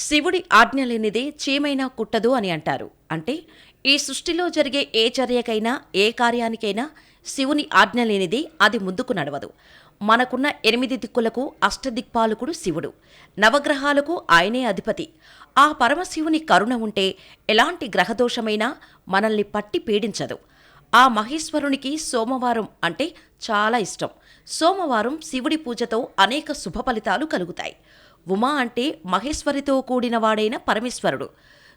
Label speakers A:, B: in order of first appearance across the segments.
A: శివుడి ఆజ్ఞ లేనిదే చీమైనా కుట్టదు అని అంటారు. అంటే ఈ సృష్టిలో జరిగే ఏ చర్యకైనా ఏ కార్యానికైనా శివుని ఆజ్ఞ లేనిదే అది ముందుకు నడవదు. మనకున్న ఎనిమిది దిక్కులకు అష్టదిక్పాలకుడు శివుడు. నవగ్రహాలకు ఆయనే అధిపతి. ఆ పరమశివుని కరుణ ఉంటే ఎలాంటి గ్రహదోషమైనా మనల్ని పట్టి పీడించదు. ఆ మహేశ్వరునికి సోమవారం అంటే చాలా ఇష్టం. సోమవారం శివుడి పూజతో అనేక శుభ ఫలితాలు కలుగుతాయి. ఉమా అంటే మహేశ్వరితో కూడినవాడైన పరమేశ్వరుడు.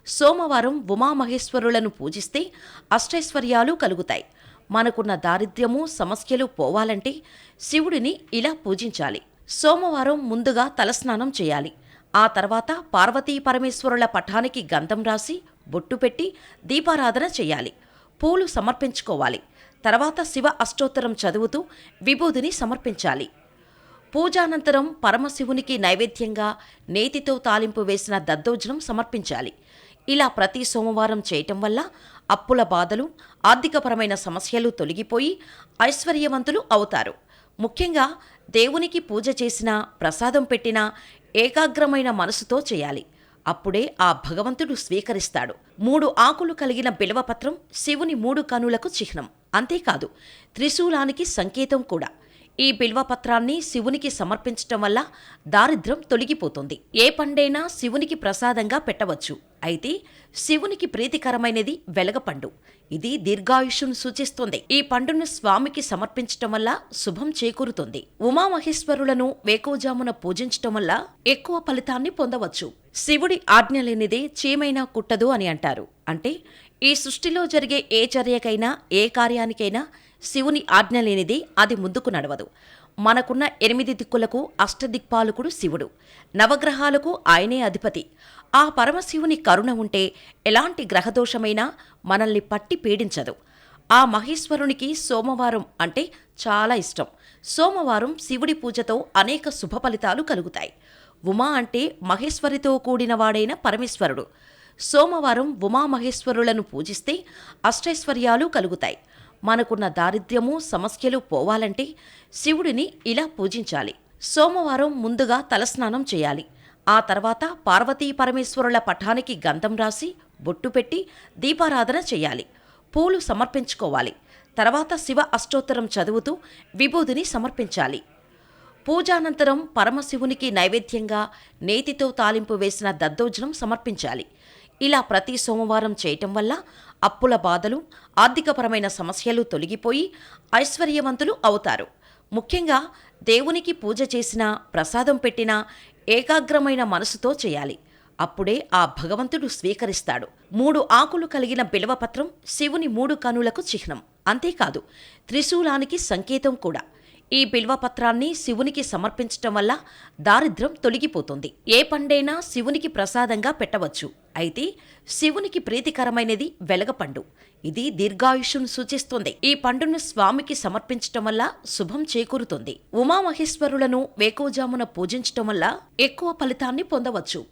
A: సోమవారం ఉమామహేశ్వరులను పూజిస్తే అష్టైశ్వర్యాలు కలుగుతాయి. మనకున్న దారిద్ర్యము సమస్యలు పోవాలంటే శివుడిని ఇలా పూజించాలి. సోమవారం ముందుగా తలస్నానం చేయాలి. ఆ తర్వాత పార్వతీ పరమేశ్వరుల పఠానికి గంధం రాసి బొట్టు పెట్టి దీపారాధన చేయాలి. పూలు సమర్పించుకోవాలి. తర్వాత శివ అష్టోత్తరం చదువుతూ విభూదిని సమర్పించాలి. పూజానంతరం పరమశివునికి నైవేద్యంగా నేతితో తాలింపు వేసిన దద్దోజనం సమర్పించాలి. ఇలా ప్రతి సోమవారం చేయటం వల్ల అప్పుల బాధలు ఆర్థికపరమైన సమస్యలు తొలగిపోయి ఐశ్వర్యవంతులు అవుతారు. ముఖ్యంగా దేవునికి పూజ చేసినా ప్రసాదం పెట్టినా ఏకాగ్రమైన మనసుతో చేయాలి. అప్పుడే ఆ భగవంతుడు స్వీకరిస్తాడు. మూడు ఆకులు కలిగిన బిలవపత్రం శివుని మూడు కనులకు చిహ్నం. అంతేకాదు త్రిశూలానికి సంకేతం కూడా. ఈ బిల్వపత్రాన్ని శివునికి సమర్పించటం వల్ల దారిద్ర్యం తొలగిపోతుంది. ఏ పండైనా శివునికి ప్రసాదంగా పెట్టవచ్చు. అయితే శివునికి ప్రీతికరమైనది వెలగపండు ఇది దీర్ఘాయుషును సూచిస్తుంది. ఈ పండును స్వామికి సమర్పించటం వల్ల శుభం చేకూరుతుంది. ఉమామహేశ్వరులను వేకోజామున పూజించటం వల్ల ఎక్కువ ఫలితాన్ని పొందవచ్చు. శివుడి ఆజ్ఞ లేనిదే చీమైనా కుట్టదు అని అంటారు. అంటే ఈ సృష్టిలో జరిగే ఏ చర్యకైనా ఏ కార్యానికైనా శివుని ఆజ్ఞ లేనిది అది ముందుకు నడవదు. మనకున్న ఎనిమిది దిక్కులకు అష్టదిక్పాలకుడు శివుడు. నవగ్రహాలకు ఆయనే అధిపతి. ఆ పరమశివుని కరుణ ఉంటే ఎలాంటి గ్రహదోషమైనా మనల్ని పట్టి పీడించదు. ఆ మహేశ్వరునికి సోమవారం అంటే చాలా ఇష్టం. సోమవారం శివుడి పూజతో అనేక శుభ ఫలితాలు కలుగుతాయి. ఉమా అంటే మహేశ్వరితో కూడినవాడైన పరమేశ్వరుడు. సోమవారం ఉమామహేశ్వరులను పూజిస్తే అష్టైశ్వర్యాలు కలుగుతాయి. మనకున్న దారిద్ర్యము సమస్యలు పోవాలంటే శివుడిని ఇలా పూజించాలి. సోమవారం ముందుగా తలస్నానం చేయాలి. ఆ తర్వాత పార్వతీ పరమేశ్వరుల పఠానికి గంధం రాసి బొట్టు పెట్టి దీపారాధన చేయాలి. పూలు సమర్పించుకోవాలి. తర్వాత శివ అష్టోత్తరం చదువుతూ విభూదిని సమర్పించాలి. పూజానంతరం పరమశివునికి నైవేద్యంగా నేతితో తాలింపు వేసిన దద్దోజనం సమర్పించాలి. ఇలా ప్రతి సోమవారం చేయటం వల్ల అప్పుల బాధలు ఆర్థికపరమైన సమస్యలు తొలగిపోయి ఐశ్వర్యవంతులు అవుతారు. ముఖ్యంగా దేవునికి పూజ చేసినా ప్రసాదం పెట్టినా ఏకాగ్రమైన మనసుతో చేయాలి. అప్పుడే ఆ భగవంతుడు స్వీకరిస్తాడు. మూడు ఆకులు కలిగిన బిలవపత్రం శివుని మూడు కనులకు చిహ్నం. అంతేకాదు త్రిశూలానికి సంకేతం కూడా. ఈ బిల్వపత్రాన్ని శివునికి సమర్పించటం వల్ల దారిద్ర్యం తొలగిపోతుంది. ఏ పండైనా శివునికి ప్రసాదంగా పెట్టవచ్చు. అయితే శివునికి ప్రీతికరమైనది వెలగపండు. ఇది దీర్ఘాయుషును సూచిస్తుంది. ఈ పండును స్వామికి సమర్పించటం వల్ల శుభం చేకూరుతుంది. ఉమామహేశ్వరులను వేకోజామున పూజించటం వల్ల ఎక్కువ ఫలితాన్ని పొందవచ్చు.